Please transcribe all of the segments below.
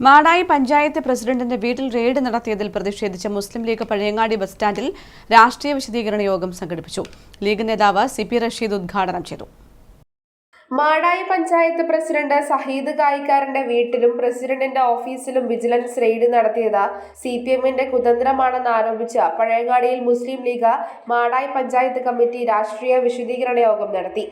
മാടായി പഞ്ചായത്ത് പ്രസിഡന്റിന്റെ വീട്ടിൽ റെയ്ഡ് നടത്തിയതിൽ പ്രതിഷേധിച്ച് മുസ്ലിം ലീഗ് പഴയങ്ങാടി ബസ് സ്റ്റാൻഡിൽ രാഷ്ട്രീയ വിശദീകരണ യോഗം സംഘടിപ്പിച്ചു. ലീഗ് നേതാവ് സി പി റഷീദ് ഉദ്ഘാടനം ചെയ്തു. മാടായി പഞ്ചായത്ത് പ്രസിഡന്റ് സഹീദ് കായിക്കാരന്റെ വീട്ടിലും പ്രസിഡന്റിന്റെ ഓഫീസിലും വിജിലൻസ് റെയ്ഡ് നടത്തിയത് സി പി എമ്മിന്റെ കുതന്ത്രമാണെന്ന് ആരോപിച്ച് പഴയങ്ങാടിയിൽ മുസ്ലിം ലീഗ് മാടായി പഞ്ചായത്ത് കമ്മിറ്റി രാഷ്ട്രീയ വിശദീകരണ യോഗം നടത്തി.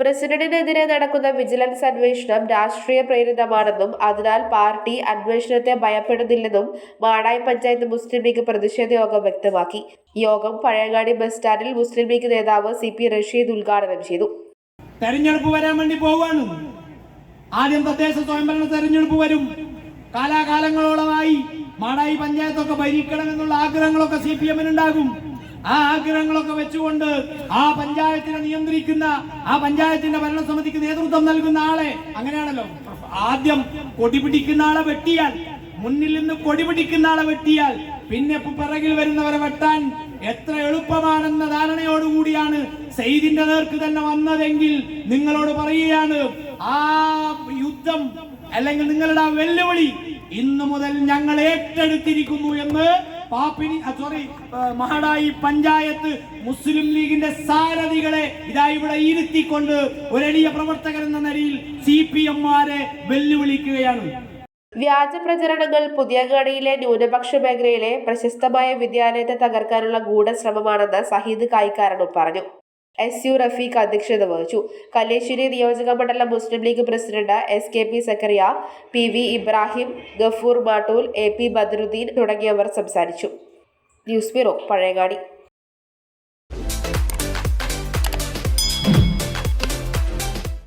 പ്രസിഡന്റിനെതിരെ നടക്കുന്ന വിജിലൻസ് അന്വേഷണം രാഷ്ട്രീയ പ്രേരിതമാണെന്നും അതിനാൽ പാർട്ടി അന്വേഷണത്തെ ഭയപ്പെടുന്നില്ലെന്നും മാടായി പഞ്ചായത്ത് മുസ്ലിം ലീഗ് പ്രതിഷേധ യോഗം വ്യക്തമാക്കി. യോഗം പഴയങ്ങാടി ബസ് സ്റ്റാൻഡിൽ മുസ്ലിം ലീഗ് നേതാവ് സി പി റഷീദ് ഉദ്ഘാടനം ചെയ്തു. തെരഞ്ഞെടുപ്പ് വരാൻ വേണ്ടി പോവുകയാണ്. ആദ്യം തദ്ദേശ സ്വയംഭരണ തെരഞ്ഞെടുപ്പ് വരും. കാലാകാലങ്ങളോളമായി മാടായി പഞ്ചായത്തൊക്കെ ഭരിക്കണമെന്നുള്ള ആഗ്രഹങ്ങളൊക്കെ സി പി എമ്മിനുണ്ടാകും. ആ ആഗ്രഹങ്ങളൊക്കെ വെച്ചുകൊണ്ട് ആ പഞ്ചായത്തിനെ നിയന്ത്രിക്കുന്ന ആ പഞ്ചായത്തിന്റെ ഭരണസമിതിക്ക് നേതൃത്വം നൽകുന്ന ആളെ അങ്ങനെയാണല്ലോ. ആദ്യം കൊടി പിടിക്കുന്ന ആളെ വെട്ടിയാൽ മുന്നിൽ നിന്ന് കൊടി പിടിക്കുന്ന ആളെ വെട്ടിയാൽ പിന്നെ പിറകിൽ വരുന്നവരെ വെട്ടാൻ എത്ര എളുപ്പമാണെന്ന ധാരണയോടുകൂടിയാണ് സെയ്ദിന്റെ നേർക്ക് തന്നെ വന്നതെങ്കിൽ നിങ്ങളോട് പറയുകയാണ് ആ യുദ്ധം അല്ലെങ്കിൽ നിങ്ങളുടെ ആ വെല്ലുവിളി ഇന്നു മുതൽ ഞങ്ങൾ ഏറ്റെടുത്തിരിക്കുന്നു എന്ന് പാപ്പിനി സോറി മഹാടായി പഞ്ചായത്ത് മുസ്ലിം ലീഗിന്റെ സാരഥികളെ ഇതാ ഇവിടെ ഇരുത്തിക്കൊണ്ട് ഒരെളിയ പ്രവർത്തകൻ എന്ന നിലയിൽ സി പി എംമാരെ വെല്ലുവിളിക്കുകയാണ്. വ്യാജ പ്രചരണങ്ങൾ പുതിയങ്ങാടിയിലെ ന്യൂനപക്ഷ മേഖലയിലെ പ്രശസ്തമായ വിദ്യാലയത്തെ തകർക്കാനുള്ള ഗൂഢശ്രമമാണെന്ന് സഹീദ് കായിക്കാരനും പറഞ്ഞു. എസ് യു റഫീഖ് അധ്യക്ഷത വഹിച്ചു. കല്ലേശ്ശേരി നിയോജക മണ്ഡലം Muslim League president S K P Zakariya P V Ibrahim Gafoor Mattool A P Badruddeen തുടങ്ങിയവർ സംസാരിച്ചു. News bureau Pazhayangadi.